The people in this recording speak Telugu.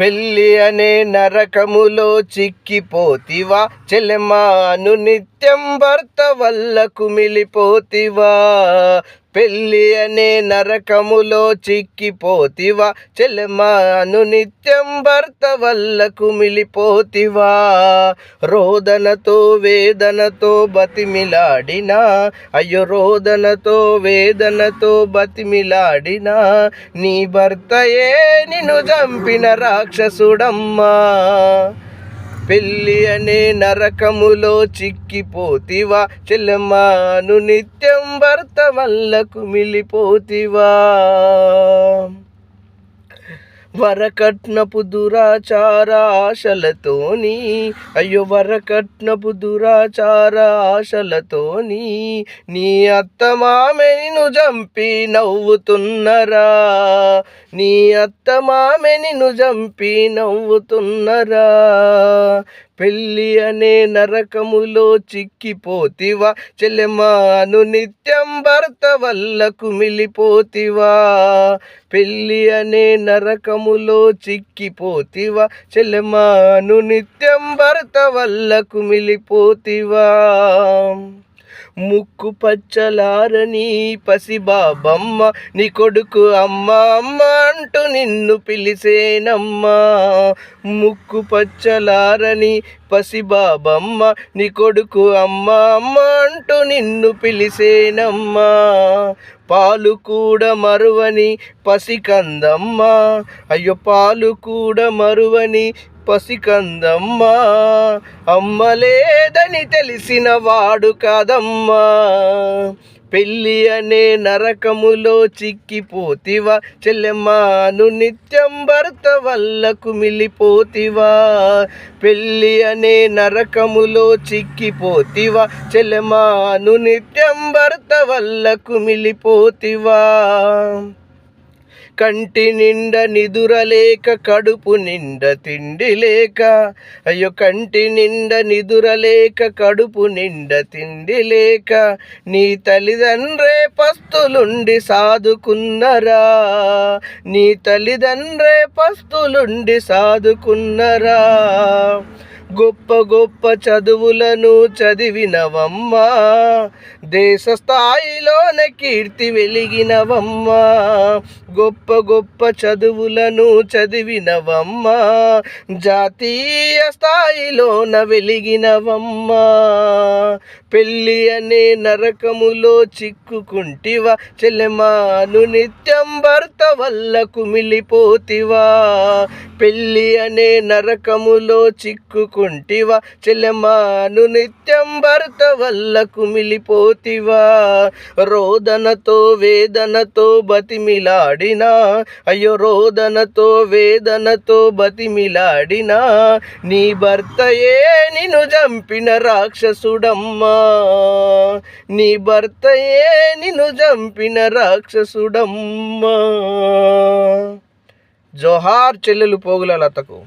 పెళ్ళి అనే నరకములో చిక్కిపోతివా. చెల్లెమాను నిత్యం భర్త వల్ల కుమిలిపోతివా పెళ్ళి అనే నరకములో చిక్కిపోతివా. చెల్లెమాను నిత్యం భర్త వల్ల కుమిలిపోతివా రోదనతో వేదనతో బతిమిలాడినా. అయ్యో రోదనతో వేదనతో బతిమిలాడినా. నీ భర్తయే నిన్ను చంపిన రాక్షసుడమ్మా. పెళ్ళి అనే నరకములో చిక్కిపోతివా. చెల్లమాను నిత్యం భర్త వల్ల కుమిలిపోతివా వరకట్నపు దురాచార ఆశలతోని. అయ్యో వరకట్నపు దురాచార ఆశలతోని నీ అత్త మామెను చంపి నవ్వుతున్నరా. నీ అత్త మామెనిను చంపి నవ్వుతున్నరా. పెళ్ళి అనే నరకములో చిక్కిపోతివా. చెల్లెమాను నిత్యం భర్త వల్ల కుమిలిపోతివా పెళ్ళి అనే నరకములో చిక్కిపోతివా. చెల్లెమాను నిత్యం భర్త వల్ల కుమిలిపోతివా ముక్కు పచ్చలారని పసిబాబమ్మ నీ కొడుకు అమ్మ అమ్మ అంటూ నిన్ను పిలిసేనమ్మా ముక్కు పచ్చలారని పసిబాబమ్మ నీ కొడుకు అమ్మ అమ్మ అంటూ నిన్ను పిలిసేనమ్మా పాలు కూడా మరువని పసికందమ్మ అయ్యో పాలు కూడా మరువని పసికందమ్మా అమ్మ లేదని తెలిసిన వాడు కాదమ్మా. పెళ్ళి అనే నరకములో చిక్కిపోతివా చెల్లెమ్మాను నిత్యం భర్త వల్ల కుమిలిపోతివా పెళ్ళి అనే నరకములో చిక్కిపోతివా చెల్లెమ్మాను నిత్యం భర్త వల్ల కుమిలిపోతివా కంటి నిండా నిదురలేక కడుపు నిండా తిండి లేక. అయ్యో కంటి నిండా నిదురలేక కడుపు నిండా తిండి లేక. నీ తల్లిదండ్రే పస్తులుండి సాదుకున్నరా? నీ తల్లిదండ్రే పస్తులుండి సాదుకున్నరా? గొప్ప గొప్ప చదువులను చదివినవమ్మా. దేశ స్థాయిలోన కీర్తి వెలిగినవమ్మా. గొప్ప గొప్ప చదువులను చదివినవమ్మా. జాతీయ స్థాయిలోన వెలిగినవమ్మా. పెళ్ళి అనే నరకములో చిక్కుకుంటివా. చెల్లెమాను నిత్యం భర్త వల్ల కుమిలిపోతివా. పెళ్ళి అనే నరకములో కుంటివా? చెల్లెమాను నిత్యం భర్త వల్ల కుమిలిపోతివా? రోదనతో వేదనతో బతిమిలాడినా? అయ్యో రోదనతో వేదనతో బతిమిలాడినా? నీ భర్తయే నిన్ను చంపిన రాక్షసుడమ్మా. నీ భర్తయే నిన్ను చంపిన రాక్షసుడమ్మా. జోహార్ చెల్లెలు పోగుల లతకు